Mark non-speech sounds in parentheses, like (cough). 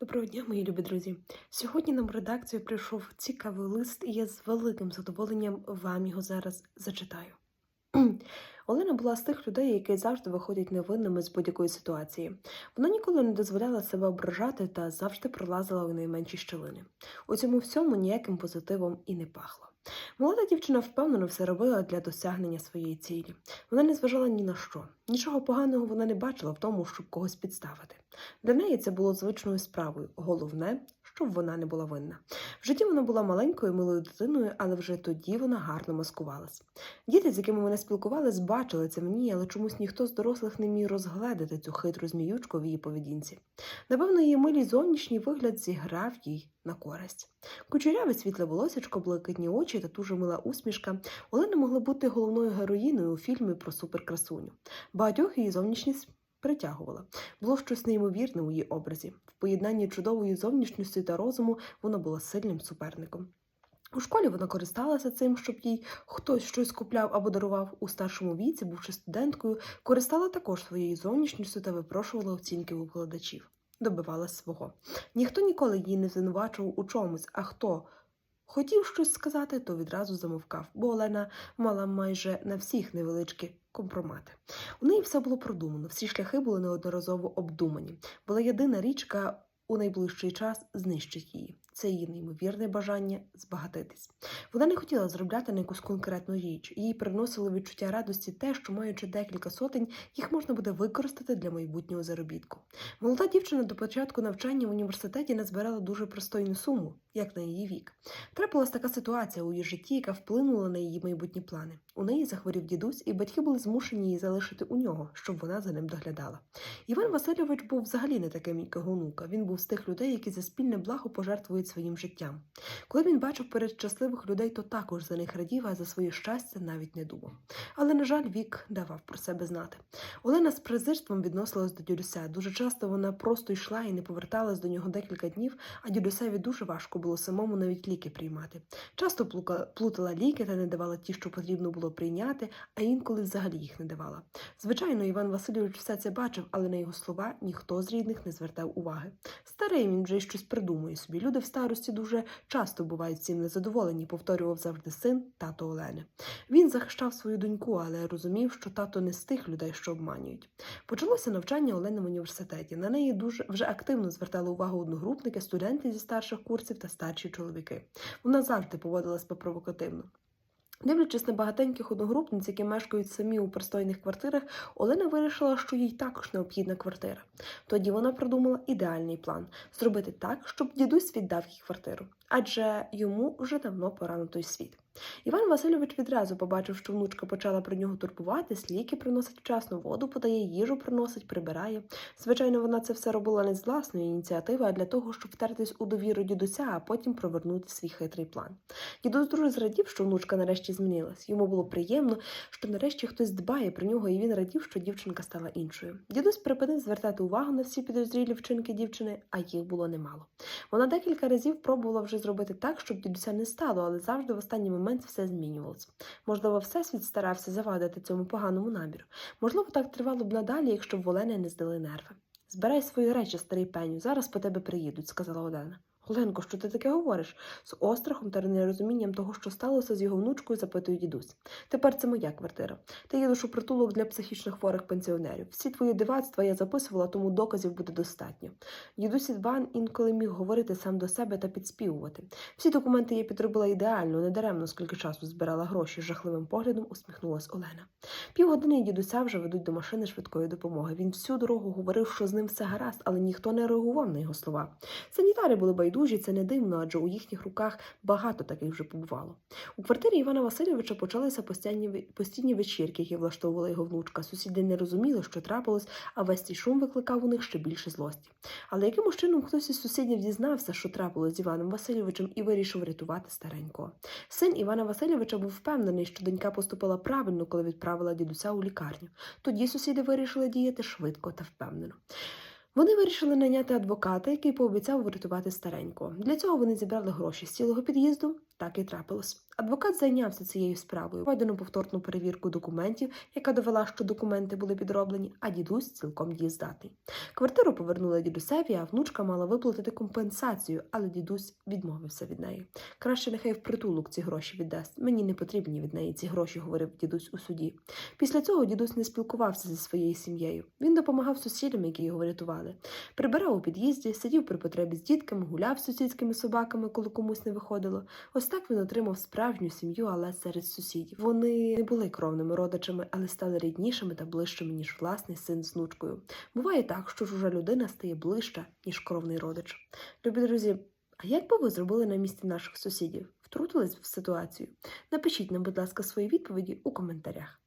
Доброго дня, мої любі друзі. Сьогодні нам в редакцію прийшов цікавий лист, і я з великим задоволенням вам його зараз зачитаю. (clears throat) Олена була з тих людей, які завжди виходять невинними з будь-якої ситуації. Вона ніколи не дозволяла себе ображати та завжди пролазила у найменші щілини. У цьому всьому ніяким позитивом і не пахло. Молода дівчина впевнено все робила для досягнення своєї цілі. Вона не зважала ні на що. Нічого поганого вона не бачила в тому, щоб когось підставити. Для неї це було звичною справою. Головне, щоб вона не була винна. В житті вона була маленькою милою дитиною, але вже тоді вона гарно маскувалась. Діти, з якими вони спілкувались, бачили це ній, але чомусь ніхто з дорослих не міг розгледіти цю хитру зміючку в її поведінці. Напевно, її милий зовнішній вигляд зіграв їй на користь. Кучеряве світле волосячко, блакитні очі та дуже мила усмішка Олена могла бути головною героїною у фільмі про суперкрасуню. Багатьох її зовнішність притягувала. Було щось неймовірне у її образі. В поєднанні чудової зовнішньості та розуму вона була сильним суперником. У школі вона користалася цим, щоб їй хтось щось купляв або дарував у старшому віці, бувши студенткою, користала також своєю зовнішністю та випрошувала оцінки викладачів. Добивалась свого. Ніхто ніколи її не звинувачував у чомусь, а хто хотів щось сказати, то відразу замовкав, бо Олена мала майже на всіх невеличкі компромати. У неї все було продумано, всі шляхи були неодноразово обдумані. Була єдина річка у найближчий час знищить її. Це її неймовірне бажання збагатитись. Вона не хотіла заробляти на якусь конкретну річ. Їй приносило відчуття радості те, що маючи декілька сотень, їх можна буде використати для майбутнього заробітку. Молода дівчина до початку навчання в університеті назбирала дуже пристойну суму, як на її вік. Трапилась така ситуація у її житті, яка вплинула на її майбутні плани. У неї захворів дідусь, і батьки були змушені її залишити у нього, щоб вона за ним доглядала. Іван Васильович був взагалі не таким, як онука. Він був з тих людей, які за спільне благо пожертвують своїм життям. Коли він бачив перед щасливих людей, то також за них радів, а за своє щастя навіть не думав. Але, на жаль, вік давав про себе знати. Олена з презирством відносилась до дідуся. Дуже часто вона просто йшла і не поверталась до нього декілька днів, а дідусеві дуже важко було самому навіть ліки приймати. Часто плутала ліки та не давала ті, що потрібно було прийняти, а інколи взагалі їх не давала. Звичайно, Іван Васильович все це бачив, але на його слова ніхто з рідних не звертав уваги. Старий він вже щось придумує собі. Люди в старості дуже часто бувають цим незадоволені, повторював завжди син тато Олени. Він захищав свою доньку, але розумів, що тато не з тих людей, що обманюють. Почалося навчання Олени в університеті. На неї дуже вже активно звертали увагу одногрупники, студенти зі старших курсів та старші чоловіки. Вона завжди поводилась провокативно. Дивлячись на багатеньких одногрупниць, які мешкають самі у пристойних квартирах, Олена вирішила, що їй також необхідна квартира. Тоді вона придумала ідеальний план зробити так, щоб дідусь віддав їй квартиру, адже йому вже давно пора на той світ. Іван Васильович відразу побачив, що внучка почала про нього турбуватись, ліки приносить вчасно, воду подає, їжу приносить, прибирає. Звичайно, вона це все робила не з власної ініціативи, а для того, щоб втертись у довіру дідуся, а потім провернути свій хитрий план. Дідусь дуже зрадів, що внучка нарешті змінилась. Йому було приємно, що нарешті хтось дбає про нього, і він радів, що дівчинка стала іншою. Дідусь припинив звертати увагу на всі підозрілі вчинки дівчини, а їх було немало. Вона декілька разів пробувала вже зробити так, щоб дідуся не стало, але завжди в останній момент все змінювалося. Можливо, всесвіт старався завадити цьому поганому наміру. Можливо, так тривало б надалі, якщо б в Олени не здали нерви. Збирай свої речі, старий пеню, зараз по тебе приїдуть, сказала Олена. Оленко, що ти таке говориш? З острахом та нерозумінням того, що сталося з його внучкою, запитує дідусь. Тепер це моя квартира. Ти їдеш у притулок для психічно хворих пенсіонерів. Всі твої дивацтва я записувала, тому доказів буде достатньо. Дідусь Іван інколи міг говорити сам до себе та підспівувати. Всі документи я підробила ідеально, недаремно, скільки часу збирала гроші. Жахливим поглядом усміхнулась Олена. Півгодини дідуся вже ведуть до машини швидкої допомоги. Він всю дорогу говорив, що з ним все гаразд, але ніхто не реагував на його слова. Санітари були байдужі, це не дивно, адже у їхніх руках багато таких вже побувало. У квартирі Івана Васильовича почалися постійні, постійні вечірки, які влаштовувала його внучка. Сусіди не розуміли, що трапилось, а весь цей шум викликав у них ще більше злості. Але якимось чином хтось із сусідів дізнався, що трапилось з Іваном Васильовичем, і вирішив рятувати старенького. Син Івана Васильовича був впевнений, що донька поступила правильно, коли відправила дідуся у лікарню. Тоді сусіди вирішили діяти швидко та впевнено. Вони вирішили наняти адвоката, який пообіцяв врятувати старенького. Для цього вони зібрали гроші з цілого під'їзду Так і трапилось. Адвокат зайнявся цією справою. Проведено повторну перевірку документів, яка довела, що документи були підроблені, а дідусь цілком дієздатний. Квартиру повернули дідусеві, а внучка мала виплатити компенсацію, але дідусь відмовився від неї. Краще нехай в притулок ці гроші віддасть. Мені не потрібні від неї ці гроші, говорив дідусь у суді. Після цього дідусь не спілкувався зі своєю сім'єю. Він допомагав сусідам, які його врятували. Прибирав у під'їзді, сидів при потребі з дітками, гуляв з сусідськими собаками, коли комусь не виходило. Ось так він отримав справжню сім'ю, але серед сусідів. Вони не були кровними родичами, але стали ріднішими та ближчими, ніж власний син з внучкою. Буває так, що чужа людина стає ближча, ніж кровний родич. Любі друзі, а як би ви зробили на місці наших сусідів? Втрутились в ситуацію? Напишіть нам, будь ласка, свої відповіді у коментарях.